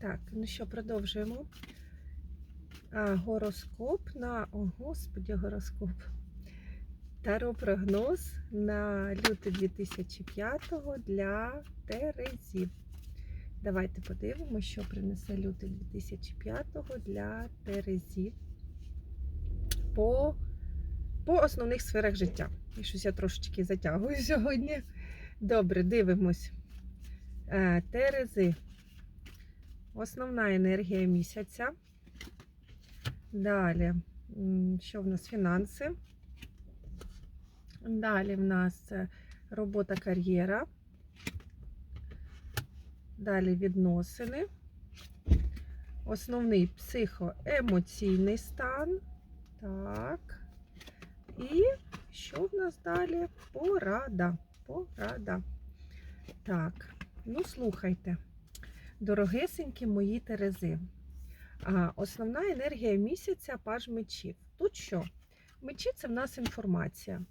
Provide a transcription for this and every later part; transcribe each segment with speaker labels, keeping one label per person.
Speaker 1: Так, ну що, продовжуємо. А, гороскоп на. О, господі, гороскоп. Таро прогноз на лютий 2005 для Терезів. Давайте подивимося, що принесе лютий 2005 для Терезів по, по основних сферах життя. І щось я трошечки затягую сьогодні. Добре, дивимось. Е, Терези. Основна енергія місяця. Далі, що в нас фінанси? Далі в нас робота кар'єра. Далі відносини. Основний психоемоційний стан. Так. І що в нас далі? Порада. Порада. Так, ну слухайте. Дорогесенькі мої терези. Основна енергія місяця паж мечів. Тут що? Мечі це в нас інформація.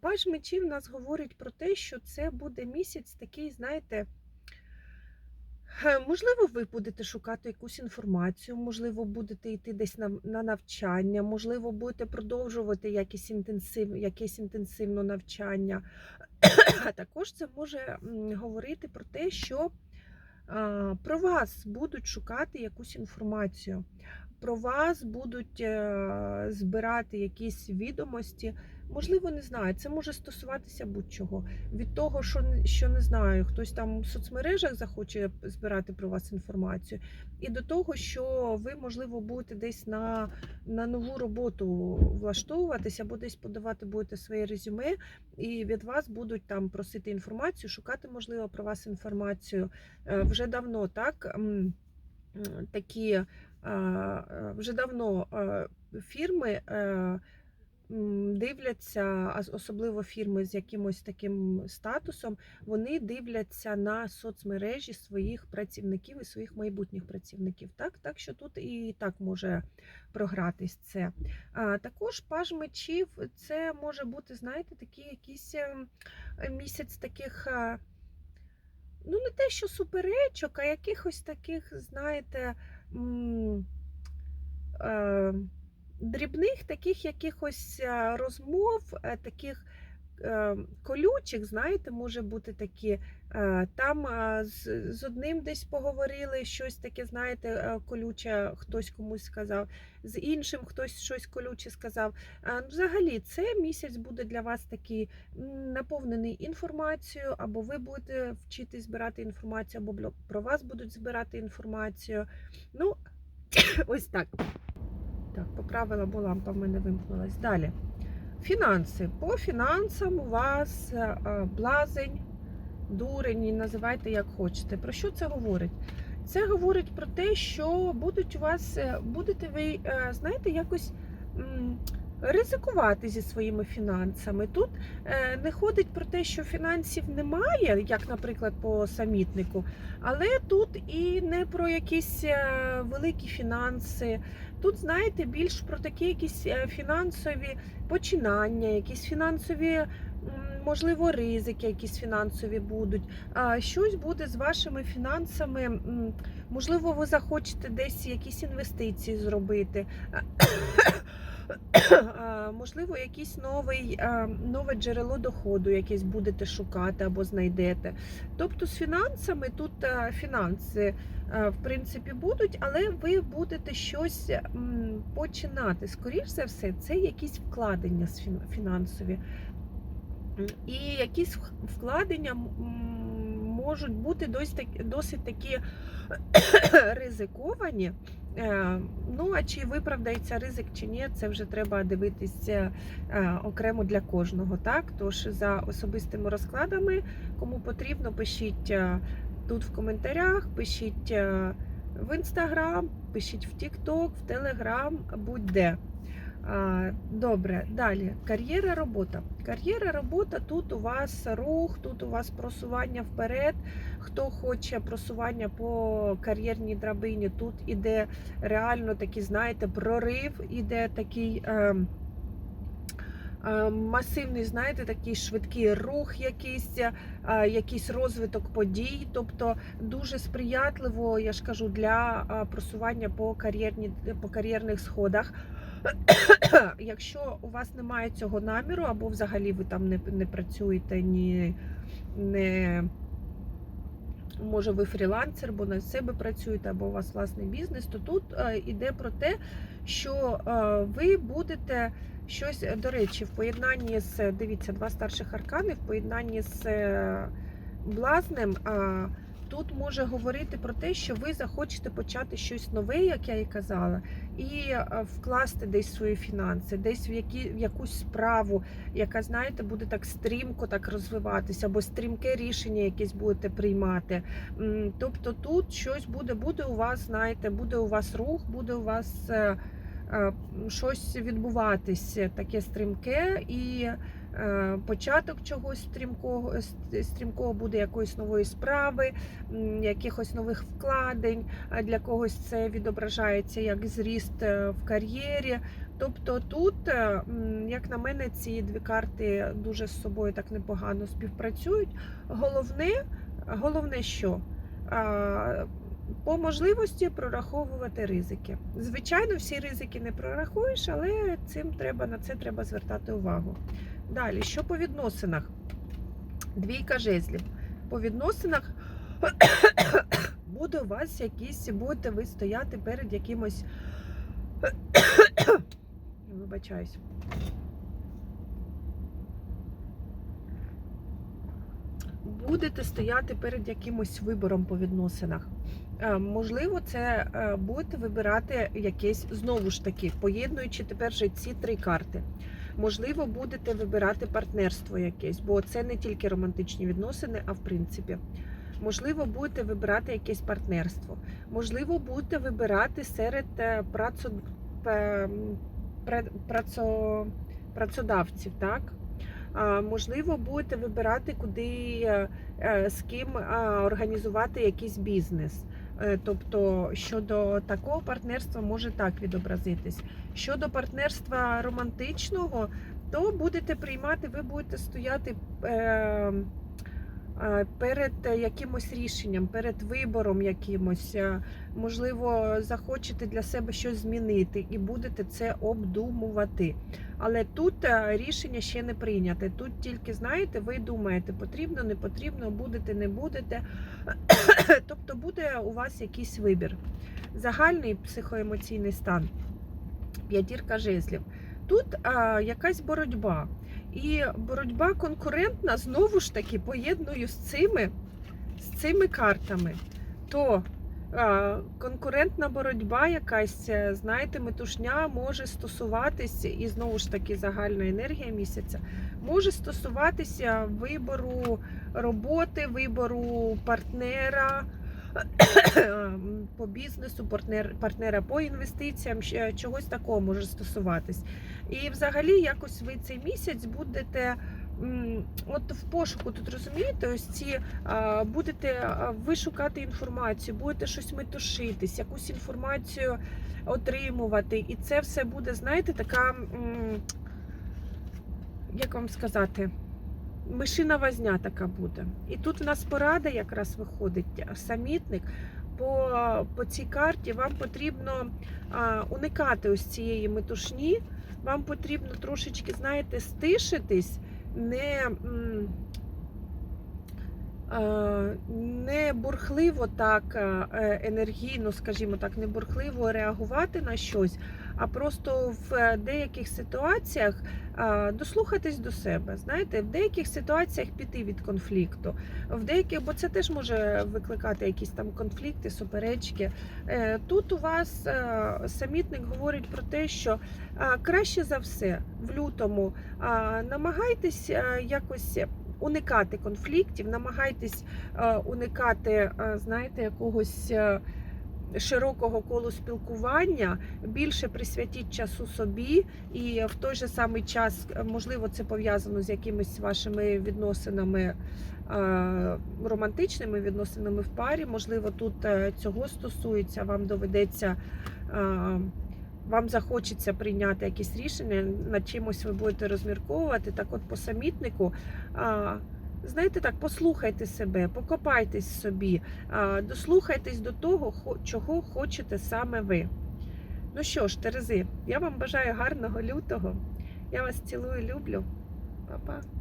Speaker 1: Паж мечів в нас говорить про те, що це буде місяць такий, знаєте, е, можливо, ви будете шукати якусь інформацію, можливо, будете йти десь на, на навчання, можливо, будете продовжувати якесь, інтенсив, якесь інтенсивне навчання. А також це може говорити про те, що про вас будуть шукати якусь інформацію, про вас будуть е, збирати якісь відомості. Можливо, не знаю, це може стосуватися будь-чого. Від того, що, що не знаю, хтось там в соцмережах захоче збирати про вас інформацію, і до того, що ви, можливо, будете десь на, на нову роботу влаштовуватися, або десь подавати будете своє резюме, і від вас будуть там просити інформацію, шукати, можливо, про вас інформацію. Е, Вже давно так. Такі вже давно е, фірми е, дивляться, особливо фірми з якимось таким статусом, вони дивляться на соцмережі своїх працівників і своїх майбутніх працівників. Так, так що тут і так може програтись це. А, також паж мечів це може бути, знаєте, такий якийсь ем, місяць таких. е, Ну, не те, що суперечок, а якихось таких, знаєте, е, дрібних таких якихось е, розмов, е, таких е, колючих, знаєте, може бути такі. е, Там е, з, з одним десь поговорили щось таке, знаєте, е, колюче, хтось комусь сказав, з іншим хтось щось колюче сказав. Ну, Взагалі, це місяць буде для вас такий наповнений інформацією, або ви будете вчитись збирати інформацію, або про вас будуть збирати інформацію. Ну, ось так. Так, поправила, бо лампа в мене вимкнулась. Далі. Фінанси. По фінансам у вас е, е, блазень, дурень, називайте як хочете. Про що це говорить? Це говорить про те, що будуть у вас, е, будете ви, знаєте, якось ризикувати зі своїми фінансами. Тут е, не ходить про те, що фінансів немає, як, наприклад, по самітнику, але тут і не про якісь е, великі фінанси. Тут, знаєте, більш про такі якісь е, фінансові починання, якісь фінансові, можливо, ризики, якісь фінансові будуть. Щось буде з вашими фінансами. Можливо, ви захочете десь якісь інвестиції зробити. Можливо, якийсь новий, нове джерело доходу, якесь будете шукати або знайдете. Тобто з фінансами тут фінанси в принципі будуть, але ви будете щось починати. Скоріш за все, це якісь вкладення фінансові. І якісь вкладення можуть бути досить такі ризиковані. Е, Ну, а чи виправдається ризик чи ні, це вже треба дивитися е, окремо для кожного. Так, тож за особистими розкладами, кому потрібно, пишіть е, тут в коментарях, пишіть в інстаграм, пишіть в Тікток, в Телеграм, будь-де. Добре, далі. Кар'єра, робота. Кар'єра, робота. Тут у вас рух, тут у вас просування вперед. Хто хоче просування по кар'єрній драбині, тут іде реально такий, знаєте, прорив, іде такий. Е, е, масивний, знаєте, такий швидкий рух, якийсь, е, якийсь розвиток подій. Тобто дуже сприятливо, я ж кажу, для е, просування по, кар'єрні, по кар'єрних сходах. Якщо у вас немає цього наміру, або взагалі ви там не, не працюєте, ні не може ви фрілансер, бо на себе працюєте, або у вас власний бізнес, то тут е, йде про те, що е, ви будете щось, е, до речі, в поєднанні з дивіться, два старших аркани, в поєднанні з е, блазнем. Тут може говорити про те, що ви захочете почати щось нове, як я і казала, і е, вкласти десь свої фінанси, десь в які в якусь справу, яка, знаєте, буде так стрімко так розвиватися, або стрімке рішення якесь будете приймати. Тобто тут щось буде, буде у вас, знаєте, буде у вас рух, буде у вас е, е, щось відбуватись таке стрімке і. Е, Початок чогось стрімкого, стрімкого буде якоїсь нової справи, якихось нових вкладень. Для когось це відображається як зріст е, в кар'єрі. Тобто тут, е, як на мене, ці дві карти дуже з собою так непогано співпрацюють. Головне, головне що? По можливості прораховувати ризики. Звичайно, всі ризики не прорахуєш, але цим треба на це треба звертати увагу. Далі, що по відносинах? Двійка жезлів. По відносинах буде у вас якісь, будете ви стояти перед якимось. Вибачаюсь. Будете стояти перед якимось вибором по відносинах. Е, Можливо, це е, будете вибирати якесь знову ж таки, поєднуючи тепер же ці три карти. Можливо, будете вибирати партнерство якесь, бо це не тільки романтичні відносини, а в принципі. Можливо, будете вибирати якесь партнерство. Можливо, будете вибирати серед е, працо... працо... працодавців, так? Можливо, будете вибирати, куди з ким організувати якийсь бізнес. Е, Тобто щодо такого партнерства може так відобразитись. Щодо партнерства романтичного, то будете приймати, ви будете стояти е, е, перед якимось рішенням, перед вибором якимось. Е, Можливо, захочете для себе щось змінити і будете це обдумувати. Але тут е, рішення ще не прийняте. Тут тільки знаєте, ви думаєте, потрібно, не потрібно, будете, не будете. Тобто буде у вас якийсь вибір. Загальний психоемоційний стан. П'ятірка жезлів. Тут а, якась боротьба. І боротьба конкурентна знову ж таки поєдную з цими, з цими картами. То а, конкурентна боротьба, якась, е, знаєте, метушня може стосуватися, і знову ж таки загальна енергія місяця, може стосуватися вибору роботи, вибору партнера. По бізнесу, партнер, партнера по інвестиціям, чогось такого може стосуватись. І взагалі, якось ви цей місяць будете от в пошуку тут розумієте, ось ці будете ви шукати інформацію, будете щось метушитись, якусь інформацію отримувати. І це все буде, знаєте, така, як вам сказати, мишина возня така буде. І тут в нас порада якраз виходить, самітник. По, по цій карті вам потрібно а, уникати ось цієї метушні. Вам потрібно трошечки, знаєте, стишитись, не, е, не бурхливо так е, енергійно, скажімо так, не бурхливо реагувати на щось, а просто в деяких ситуаціях е, дослухатись до себе. Знаєте, в деяких ситуаціях піти від конфлікту, в деяких, бо це теж може викликати якісь там конфлікти, суперечки. Е, Тут у вас е, самітник говорить про те, що краще за все в лютому намагайтесь якось уникати конфліктів, намагайтесь уникати, знаєте, якогось. Широкого колу спілкування більше присвятіть часу собі, і в той же самий час, можливо, це пов'язано з якимись вашими відносинами е, романтичними відносинами в парі. Можливо, тут е, цього стосується, вам доведеться. е, вам захочеться прийняти якісь рішення, над чимось ви будете розмірковувати. Так от по самітнику, знаєте так, послухайте себе, покопайтесь собі, дослухайтесь до того, чого хочете саме ви. Ну що ж, Терези, я вам бажаю гарного лютого. Я вас цілую, люблю. Па-па.